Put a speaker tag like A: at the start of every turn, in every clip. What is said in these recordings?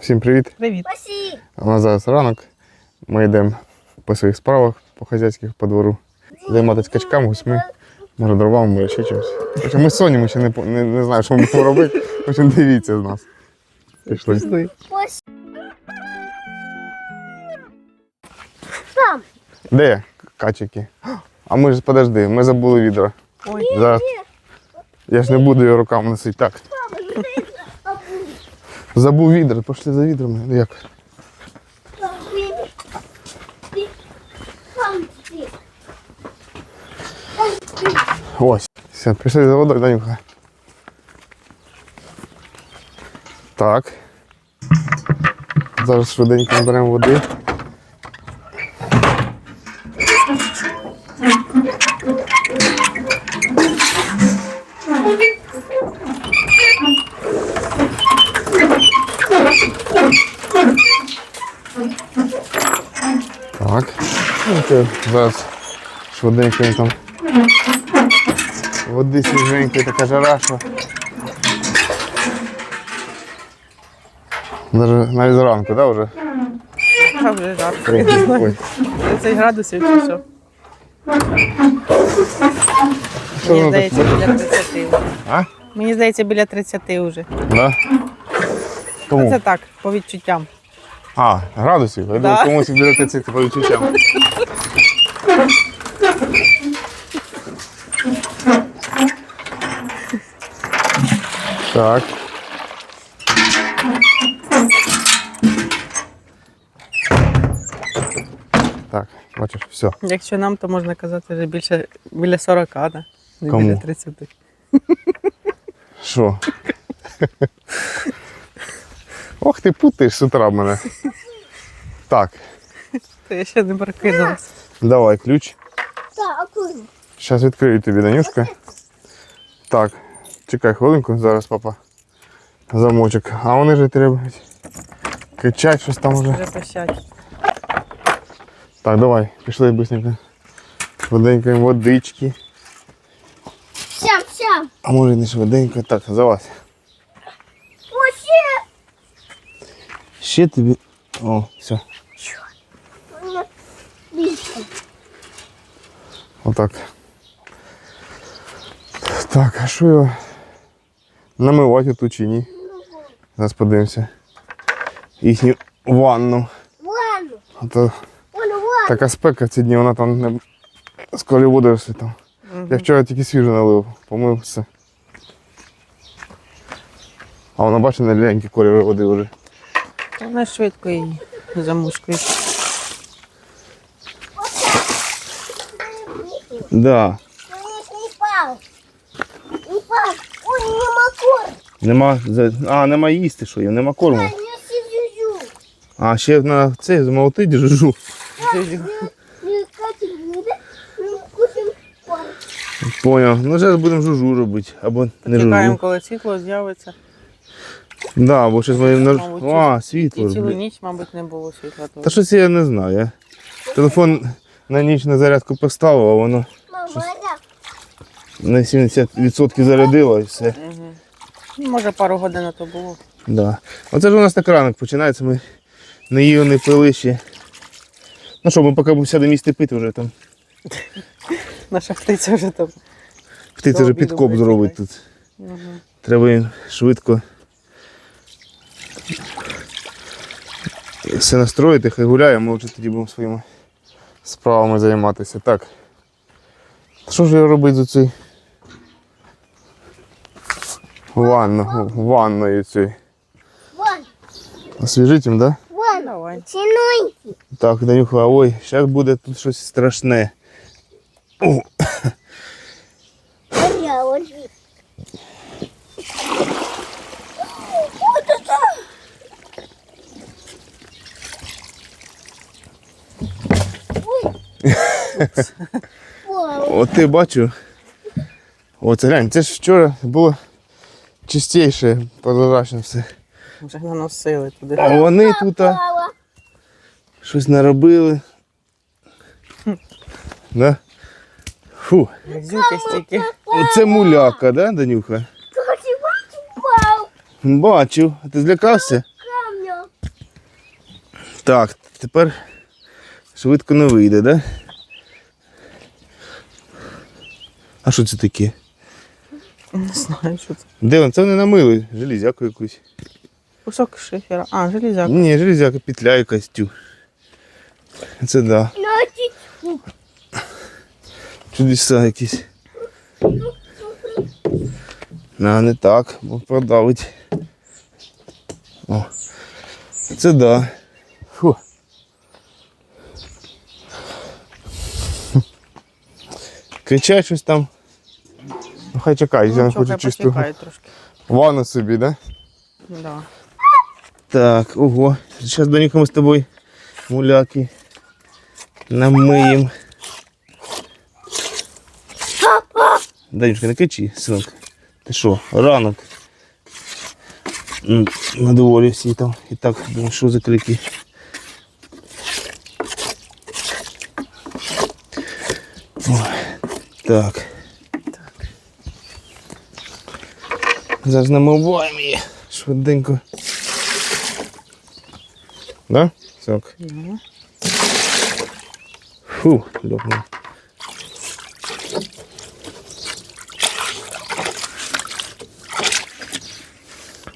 A: Всім привіт!
B: Привіт.
A: У нас зараз ранок. Ми йдемо по своїх справах, по хазяйських по двору. Займатися качками, гусьми, може дровами, може ще чимось. Хоча ми з Соні, ми ще не, не, не знаємо, що ми будемо робити. Общем, дивіться з нас. Пішли.
C: Там.
A: Де качики? А ми ж подожди, ми забули відро.
B: Ой,
A: Зараз. Я ж не буду його руками носити. Так. Забув відра, пішли за відрами. Ну, Як? Ось. Все, пішли за водою, Данюха. Так. Зараз швиденько наберемо води. Так. Ну, це Зараз швиденько він там Води свіженької, така жара, що. Даже навіть зранку, да, вже?
B: а вже жарко.
A: Ой.
B: 30 градусів чи що?
A: Що
B: Мені
A: воно
B: здається,
A: так?
B: біля 30 вже.
A: А?
B: Мені здається, біля 30 вже.
A: Да? Кому?
B: Це так, по відчуттям.
A: А, градусів? Я
B: Да.
A: думаю, комусь біля 30 по відчуттям. Так. Так, бачиш, все.
B: Якщо нам, то можна казати вже більше біля 40, да? Не
A: Кому?
B: біля 30.
A: Що? Ох, ти путаєш з утра мене. Так,
B: То я ще не прокинулась.
A: Давай ключ.
C: Так, аккуратно.
A: Зараз відкрию тобі, Данюшка. Так, чекай хвилинку, зараз папа. Замочок. А вони ж треба кричать щось там уже.
B: Вже.
A: Так, давай, пішли быстренько. Швиденько водички.
C: Сям, сям.
A: А може не швиденько. Так, залазь.
C: Вообще.
A: Ще тобі. О, все. Отак. Так, а що його намивати тут чи ні? Зараз подивимося. Їхню ванну.
C: Ладно.
A: така спека в ці дні, вона там не з колі води все там. Я вчора тільки свіжу налив, помив все. А вона бачить на лянькі кольори води вже.
B: Вона швидко її замушкує.
A: Да.
C: Конечно, не пал. Не пал. Ой, не макор.
A: Нема, а, нема їсти, що є, нема корму. А ще на це змолотить жужу.
C: Да?
A: Поняв. Ну зараз будемо жужу робити. Або не
B: Чекаємо, коли світло з'явиться.
A: Да, бо щось ми на... А, світло.
B: І цілу ніч, мабуть, не було світла.
A: Та щось я не знаю. Телефон на ніч на зарядку поставив, а воно
C: Мама,
A: на 70% зарядило і все.
B: Ну, Може, пару годин то було.
A: Да. Оце ж у нас так ранок починається. Ми не їли, не пили ще. Ну що, ми поки сядемо їсти пити вже там.
B: Наша птиця вже там.
A: Птиця вже підкоп зробить тут.
B: Мгм.
A: Треба їм швидко все настроїти, хай гуляє, ми вже тоді будемо своїми справами займатися. Так. Що ж я робити з цей ванну, ванною?
C: Вон,
A: Освіжить їм, так? Да?
B: Давай.
A: Так, Данюха, ой, зараз буде тут щось страшне. О, От ти бачу. Оце глянь, це ж вчора було чистіше, прозрачно все.
B: Вже наносили туди.
A: А вони тут а, щось наробили. Да? Фу,
B: Грязюки стільки.
A: оце муляка, да, Данюха? Бачу. А ти злякався? Так, тепер швидко не вийде, да? А що це таке?
B: Не знаю, що це.
A: Де він? Це вони намили железяку якусь.
B: Кусок шифера. А, железяк.
A: Ні, железяка, петля якась тю. Це да. Чудеса якісь. А, не так, бо продавить. О. Це да. Кричать щось там. Ну хай чекають, я не
B: Ну,
A: хочу чисту ванну собі, да?
B: Да.
A: Так, ого. Зараз Доніка ми з тобою муляки намиємо. Данюшка, не кричи, синок. Ти що, ранок? На дворі всі там. І так, думаю, що за крики. Ой, так. Зараз намиваємо її швиденько. Да? Сок.
B: Ну,
A: Фу, лопнув.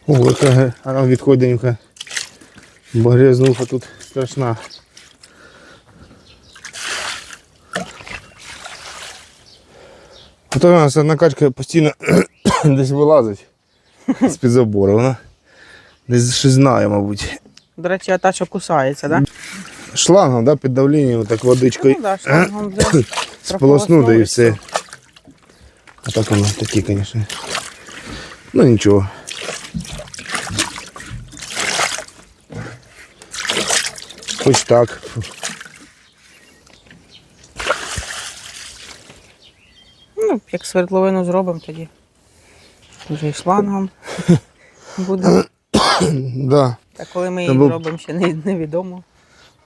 A: Ого, яка відходенька. Бо тут страшна. То у нас одна качка постійно десь вилазить з-під забору. Вона десь щось знає, мабуть.
B: До речі, а та, що кусається, так? Да?
A: Шлангом, да, під давленням, так водичкою
B: Ну, да,
A: сполосну, да і все. А так воно такі, звісно. Ну нічого. Хоч так. Фу.
B: Ну, як свердловину зробимо тоді. Вже і шлангом буде.
A: Да.
B: Та коли ми
A: Та
B: її
A: бу-
B: зробимо, ще не, невідомо.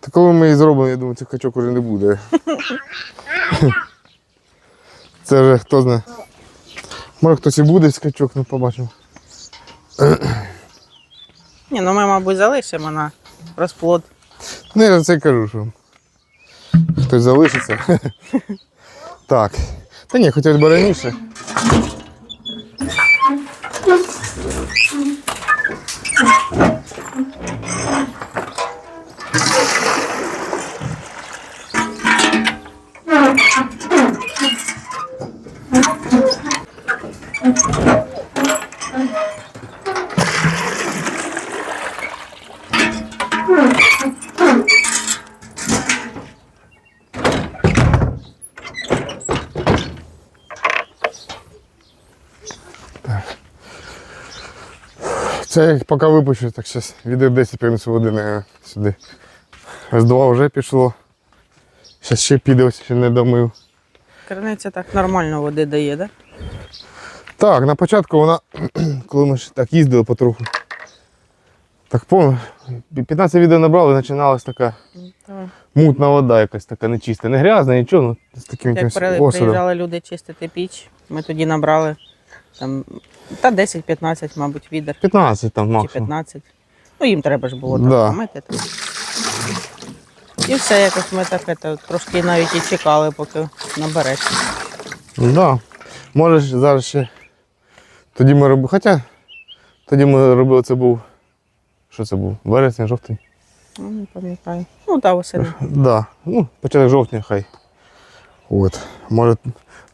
A: Та коли ми її зробимо, я думаю, цих качок уже не буде. Це вже хто знає. Може хтось і буде з качок, не побачимо.
B: Ні, ну ми, мабуть, залишимо на розплод.
A: Ну, я за це й кажу, що хтось залишиться. Так. Та ні, хотілося б раніше. Це я поки випущу, так зараз відео 10 принесу води на сюди. Ось два вже пішло. Зараз ще піде, ось ще не домив.
B: Криниця так нормально води дає, так?
A: Так, на початку вона, коли ми ж так їздили потроху. Так повно. 15 відео набрали, починалась така мутна вода якась така нечиста. Не грязна, нічого, ну з таким
B: Як
A: якимось осадом.
B: приїжджали люди чистити піч, ми тоді набрали там, та 10-15, мабуть, відер.
A: 15 там
B: Чи
A: максимум.
B: 15. Ну, їм треба ж було так
A: Да.
B: помити. там. І все, якось ми так это, трошки навіть і чекали, поки набереться.
A: Да. Можеш зараз ще. Тоді ми робили. Хоча тоді ми робили, це був. Що це був? Вересень, жовтень?
B: Ну, не пам'ятаю. Ну, та восени.
A: Да. Ну, початок жовтня хай. От. Може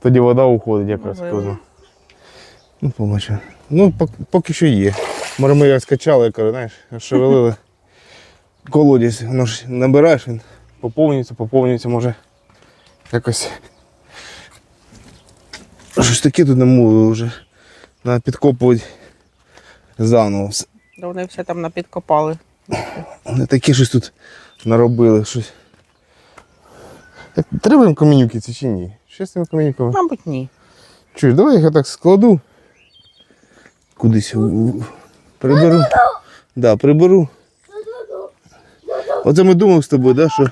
A: тоді вода уходить якраз
B: Можливо.
A: хто знає. Ну, побачимо. Ну, поки що є. Може ми його скачали, яка, знаєш, шевелили. Колодязь, воно ж набираєш, він поповнюється, поповнюється, може якось. Щось таке тут намулили вже. Треба підкопувати заново.
B: Да вони все там напідкопали.
A: Не таке щось тут наробили. Щось. Так, Треба їм каменюки ці чи ні? Що з цими каменюками?
B: Мабуть, ні.
A: Чуєш, давай я їх так складу. Кудись приберу. Да, приберу. Оце ми думали з тобою, да, що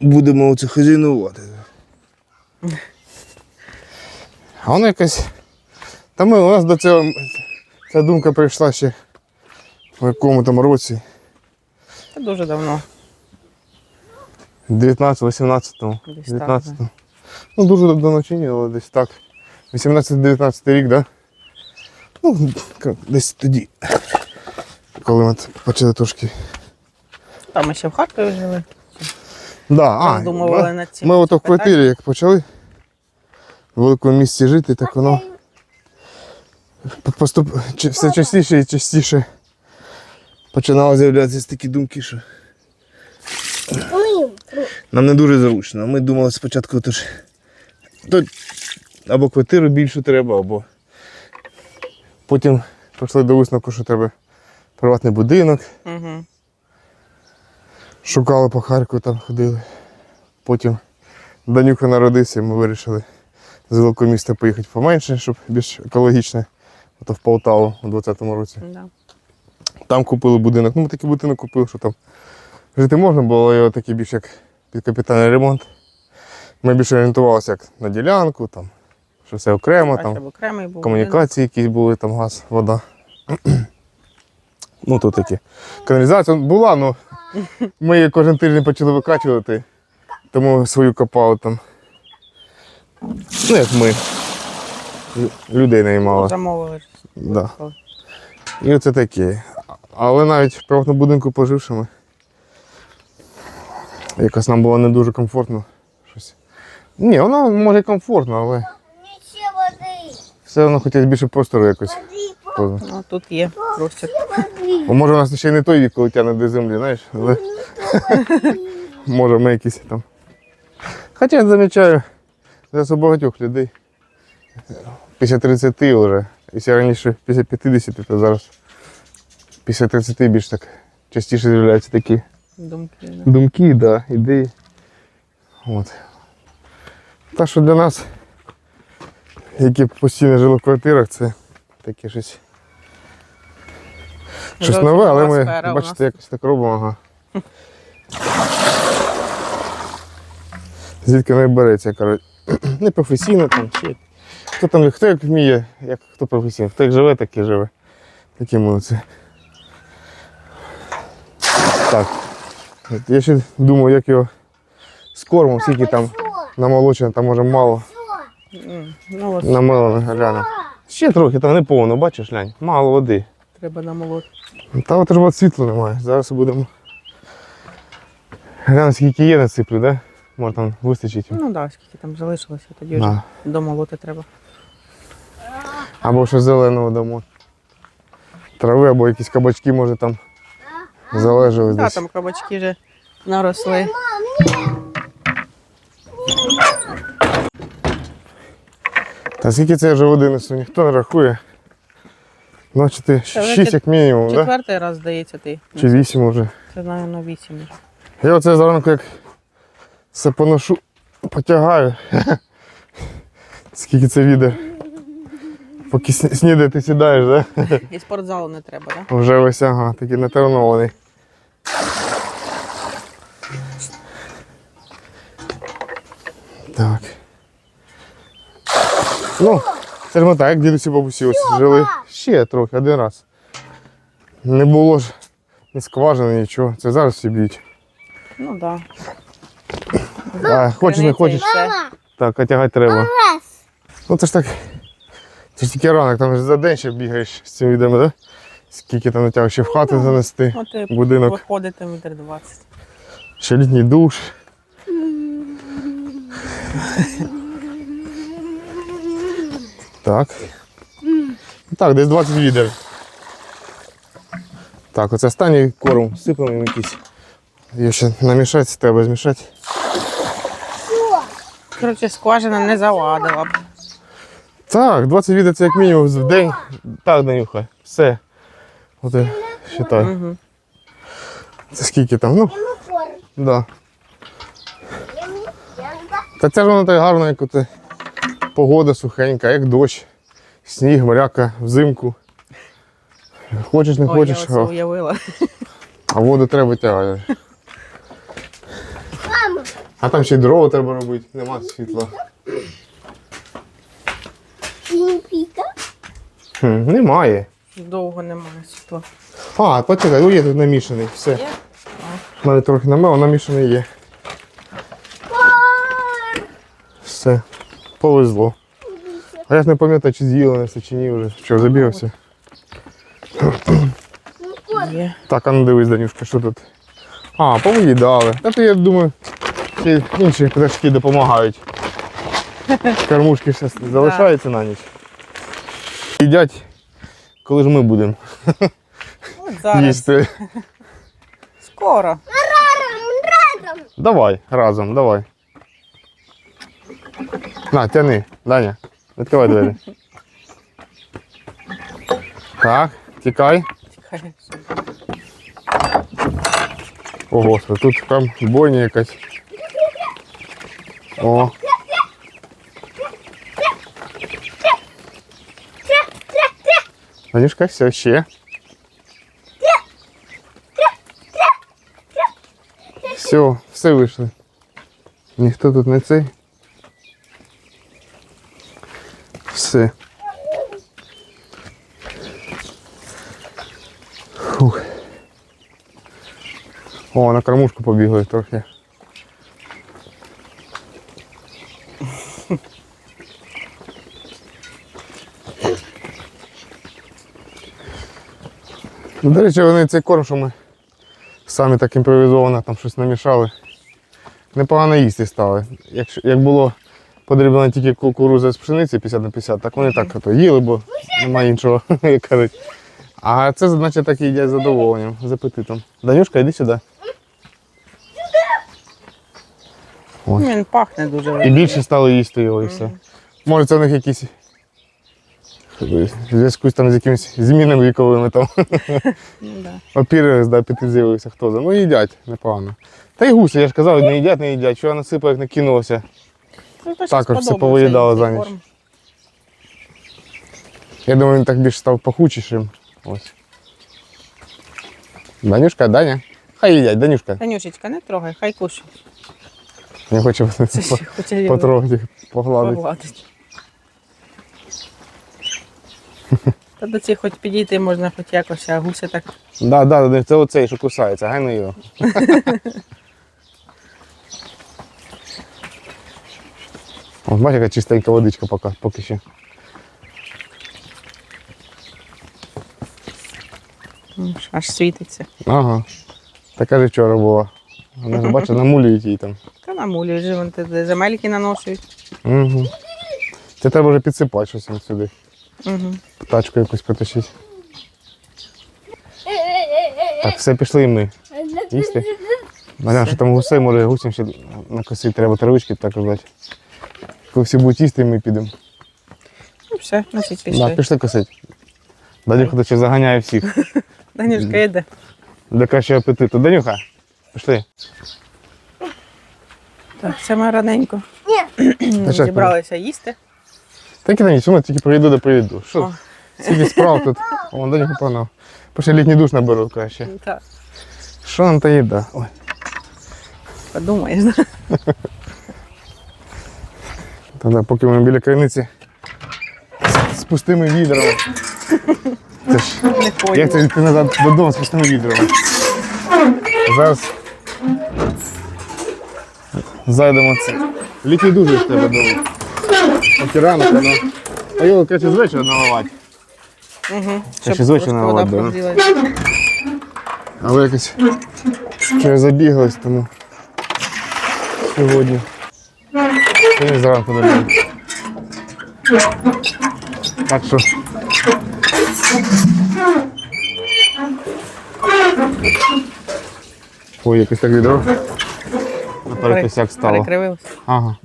A: будемо оце хазяйнувати. А воно якась. Та ми, у нас до цього ця думка прийшла ще в якому там році.
B: Це дуже давно.
A: 19 18
B: Десь так,
A: 19 Ну, дуже давно чи ні, але десь так. 18-19 рік, так? Да? Ну, десь тоді. Коли ми почали трошки.
B: Там ми ще в Харкові жили.
A: Да, а, ми-
B: над цим
A: Ми ото в квартирі, як почали в великому місті жити, так воно поступ... все частіше і частіше починало з'являтися такі думки, що нам не дуже зручно. Ми думали спочатку, то ж то або квартиру більшу треба, або потім прийшли до висновку, що треба приватний будинок.
B: Угу.
A: Шукали по Харкову, там ходили. Потім Данюха народився, ми вирішили з великого міста поїхати поменше, щоб більш екологічно. Ото в Полтаву у 20-му році.
B: Да.
A: Там купили будинок. Ну, ми такий будинок купили, що там жити можна було, його такий більш як під капітальний ремонт. Ми більше орієнтувалися як на ділянку, там, що все окремо,
B: А
A: там комунікації якісь були, там газ, вода. ну, то такі. Каналізація була, але ми її кожен тиждень почали викачувати, тому свою копали там. Ну, як ми. Людей наймали.
B: Замовили.
A: Да. І оце таке. Але навіть в приватному будинку поживши ми. Якось нам було не дуже комфортно. Щось. Ні, воно може комфортно, але. Все одно хотілося більше простору якось.
B: Ну, тут є простір.
A: Бо може у нас ще й не той вік, коли тягне до землі, знаєш, але може ми якісь там. Хоча я замічаю, зараз у багатьох людей. Після 30 вже. Якщо раніше після 50, то зараз після 30 більш так частіше з'являються такі
B: Думки. Да.
A: думки, да, ідеї. От. Так що для нас, які постійно жили в квартирах, це таке щось. Щось нове, але ми, бачите, якось так робимо, ага. Звідки не береться, кажуть, не професійно там, чи хто там, хто як вміє, як хто професійно, хто як живе, так і живе. Такі молодці. Так. Я ще думаю, як його з кормом, скільки там намолочено, там може мало.
B: Ну, от
A: Намелено, глянь. Ще трохи, там не повно, бачиш, глянь, мало води.
B: треба намолоти.
A: Та от ж от світла немає. Зараз будемо. Глянь, скільки є насиплю, да? Може там вистачить.
B: Ну так, да, скільки там залишилося, тоді вже
A: Да.
B: домолоти треба.
A: Або що зеленого дамо. Трави, або якісь кабачки, може там залежали
B: Так,
A: десь.
B: там кабачки вже наросли.
A: Та скільки це вже води несу, ніхто не рахує. Значить, ти
B: Та ви
A: 6 як мінімум, так? Да?
B: Четвертий раз, здається, ти.
A: Чи 8 вже.
B: Це, мабуть, вісім. вже.
A: Я оце зранку як все поношу, потягаю. Скільки це відер. Поки сні- снідати ти сідаєш, да?
B: І спортзалу не треба, так?
A: Вже ось ага, такий натренований. Так. Ну, це ж ми так, як дідусі бабусі ось жили ще трохи, один раз. Не було ж ні скважини, нічого. Це зараз всі б'ють.
B: Ну так.
A: А, хочеш, не хочеш.
C: Мама,
A: Так, а тягати треба. Ну це ж так. Це ж тільки ранок, там ж за день ще бігаєш з цими відами, да? Скільки там натяг ще в хату занести,
B: От і
A: будинок,
B: виходити метр двадцять.
A: ще літній душ. Так. Так, десь 20 відер. Так, оце останній корм сипемо їм якийсь. Його ще намішати, треба змішати.
B: Коротше, скважина не завадила б.
A: Так, 20 відер це як мінімум в день. Так, Данюха, все. От я вважаю.
B: Угу.
A: Це скільки там? Ну, да. Та це ж воно так гарно, як оце погода сухенька, як дощ, сніг, моряка, взимку. Хочеш, не
B: Ой,
A: хочеш, а,
B: уявила.
A: а воду треба тягати. А там ще й дрова треба робити, нема світла. Хм, немає.
B: Довго немає світла.
A: А, почекай, о, є тут намішаний. Все.
B: Є?
A: Навіть трохи нема, вона мішана є.
C: Пар.
A: Все. Повезло. А я ж не пам'ятаю, чи з'їли все, чи ні вже. Що, забігався?
C: Ну.
B: Є.
A: Так, а ну дивись, Данюшка, що тут? А, повиїдали. Та то я думаю, ще інші пташки допомагають. Кормушки ще залишаються на ніч. Їдять, коли ж ми будемо
B: От зараз.
A: їсти.
B: Скоро.
C: Раром, раром.
A: Давай, разом, давай. На, тяни, Даня. Відкривай двері. Так, тікай.
B: Чекай.
A: О, господи, тут там бойня якась. О, Данюшка, все, ще. Все, все вийшли. Ніхто тут не цей. Все. Фух. О, на кормушку побігли трохи. Ну, До речі, вони цей корм, що ми самі так імпровізовано там щось намішали. Непогано їсти стали. Якщо, як було подрібно тільки кукуруза з пшениці 50 на 50, так вони так ото їли, бо немає іншого, як кажуть. А це, значить, так їдять з задоволенням, з апетитом. Данюшка, йди сюди. Ой.
B: Він пахне дуже.
A: І більше стало їсти його і все. Може це у них якісь в зв'язку з там з якимись змінами віковими там.
B: Ну, да.
A: Апетит з'явився, хто за. Ну їдять непогано. Та й гуси, я ж казав, не їдять, не їдять. Що насипав, як не кинулося.
B: Ну, то
A: Також все повиїдало за ніч.
B: корм.
A: Я думаю, він так більш став пахучішим. Ось. Данюшка, Даня. Хай їдять, Данюшка.
B: Танюшечка, не трогай, хай кушають.
A: Я хочу
B: Це ще
A: потрогати, їх, погладити.
B: погладити. Та до цих хоч підійти можна хоч якось, а гуси так.
A: Да, да, да, це оцей, що кусається, гай на його. О, бачиш, яка чистенька водичка поки, поки ще.
B: Аж світиться.
A: Ага. Така ж вчора була. Вона ж бачиш, намулюють її там.
B: Та на мулі вже вон туди земельки наношують.
A: Угу. Це треба вже підсипати щось їм сюди.
B: Угу.
A: Тачку якусь притащити. Так, все пішли і ми. Їсти? Маля, що там гусей, може гусям ще накосити, треба травички також дати. Коли всі будуть їсти, ми підемо.
B: Ну все, значить
A: Да,
B: пішли.
A: пішли косити. Данюха то ще заганяє всіх.
B: Данюшка йде.
A: Для кращого апетиту. Данюха, пішли.
B: Так, це ми раненько
A: Та
B: зібралися їсти.
A: Так і на ніч, ми тільки приведу да приведу.
B: О.
A: Що? Скільки справ тут. О, Данюха погнав. Пошли літній душ наберу краще.
B: Так,
A: Що нам та їда? Ой.
B: подумаєш. да?
A: Тоді, поки ми біля криниці з пустими відрами. Це ж, як це йти назад додому з пустими відрами? Зараз зайдемо це. Дуже з тебе. Поки ранок, воно. А його краще з вечора наливати.
B: Угу.
A: ще з вечора наливати, да? Але якось ще забігалось, тому сьогодні. Сьогодні зранку додому. Так що. Ой, якось так відро. На перекосяк стало.
B: Перекривилось.
A: Ага.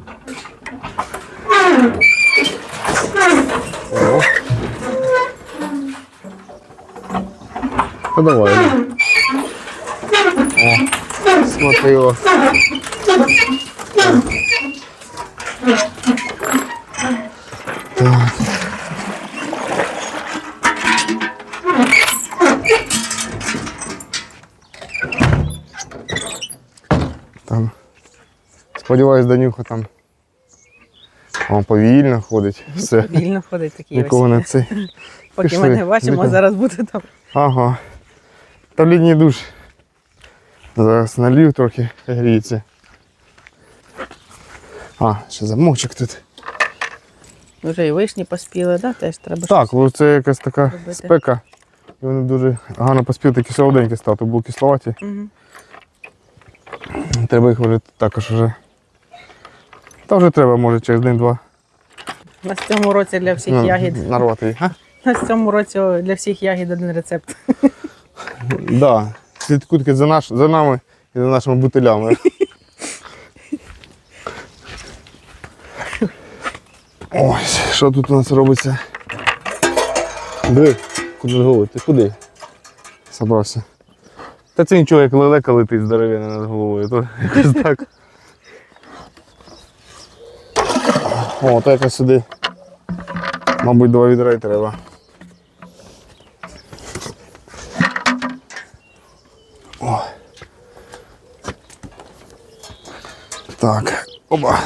A: О. Та давай. О, смотри Сподіваюсь, Данюха там. О, повільно ходить. Все.
B: Вільно ходить такі
A: Нікого
B: ось.
A: не це.
B: Поки
A: пішли.
B: ми не бачимо,
A: Нікого.
B: зараз буде там.
A: Ага. Та в літній душ. Зараз налів трохи, гріється. А, ще замовчик тут.
B: Вже і вишні поспіли, да? Теж треба
A: Так, бо це якась така
B: робити.
A: спека. І вони дуже гарно поспіли, такі солоденькі стали, то були кисловаті.
B: Угу.
A: Треба їх вже також вже. Та вже треба, може, через день-два
B: На цьому році для всіх
A: ну,
B: ягід.
A: нарвати їх. А?
B: На цьому році для всіх ягід один рецепт.
A: Да. Слідкуйте за, наш, за нами і за нашими бутилями. Ось, що тут у нас робиться? Диви, куди голови? Ти куди? Собрався. Та це нічого, як лелека летить здоров'яна над головою, то якось так. О, то якось сюди. Мабуть, два відра й треба. О. Так, оба.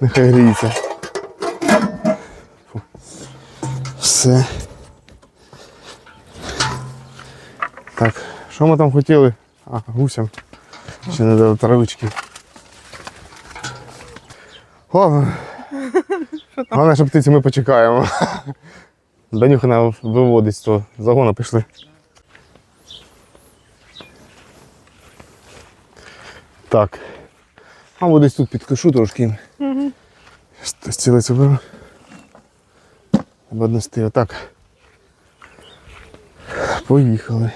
A: Нехай гріється. Все. Так, що ми там хотіли? А, гусям. Ще не дали травички. Ладно. Головне, що птиці ми почекаємо. Данюха нам виводить з того загону пішли. Так. А десь тут підкишу трошки.
B: Угу.
A: Стілицю беру. Треба однести отак. Поїхали.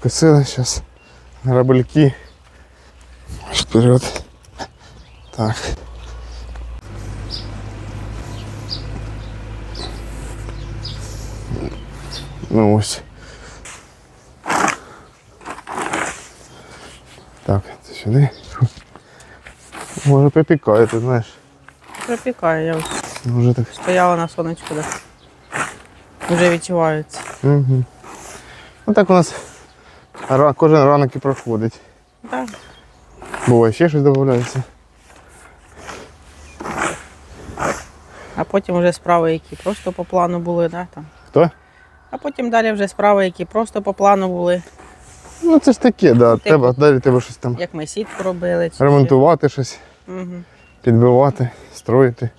A: Підкосили зараз. Грабельки. Вперед. Так. Ну ось. Так, це сюди. Може припікає, ти знаєш.
B: Припікає, я ось
A: Може так.
B: стояла на сонечку, де вже відчувається.
A: Угу. Ну так у нас ра- кожен ранок і проходить.
B: Так.
A: Буває ще щось додається.
B: А потім вже справи, які просто по плану були, да, там.
A: Хто?
B: А потім далі вже справи, які просто по плану були,
A: Ну це ж таке, да. Треба, далі треба щось там
B: як ми сітку робили. Чи
A: ремонтувати щось,
B: Угу.
A: підбивати, строїти.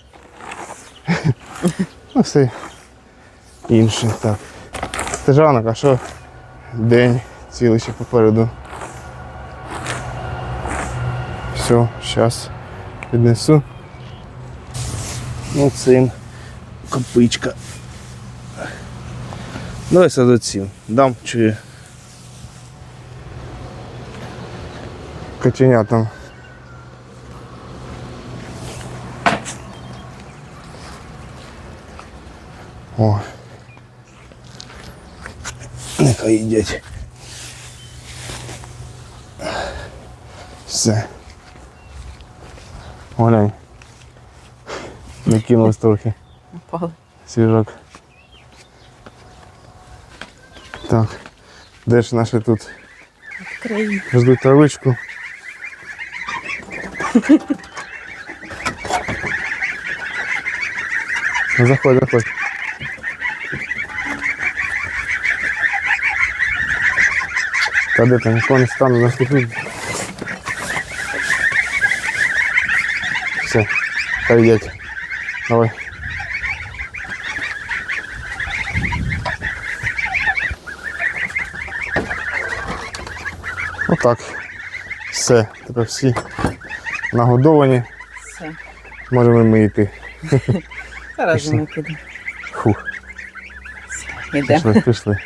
A: ну все інше. Так. Це ж ранок, а що день цілий ще попереду. Все, зараз піднесу.
D: Ну, цим копичка. Давай саду цим. Дам чую.
A: Каченятам. О,
D: Нехай їдять.
A: Все. Глянь. Накинулось трохи
B: Упали.
A: свіжок. Так. Де ж наші тут
B: Країн.
A: ждуть травичку? Ну, Заходь, заходь. Та де там нікого не стане на Все, їдять. Давай. Отак. Все, тепер всі нагодовані,
B: Все.
A: можемо ми йти.
B: Зараз ми підемо.
A: Фух,
B: Йдемо.
A: пішли, пішли.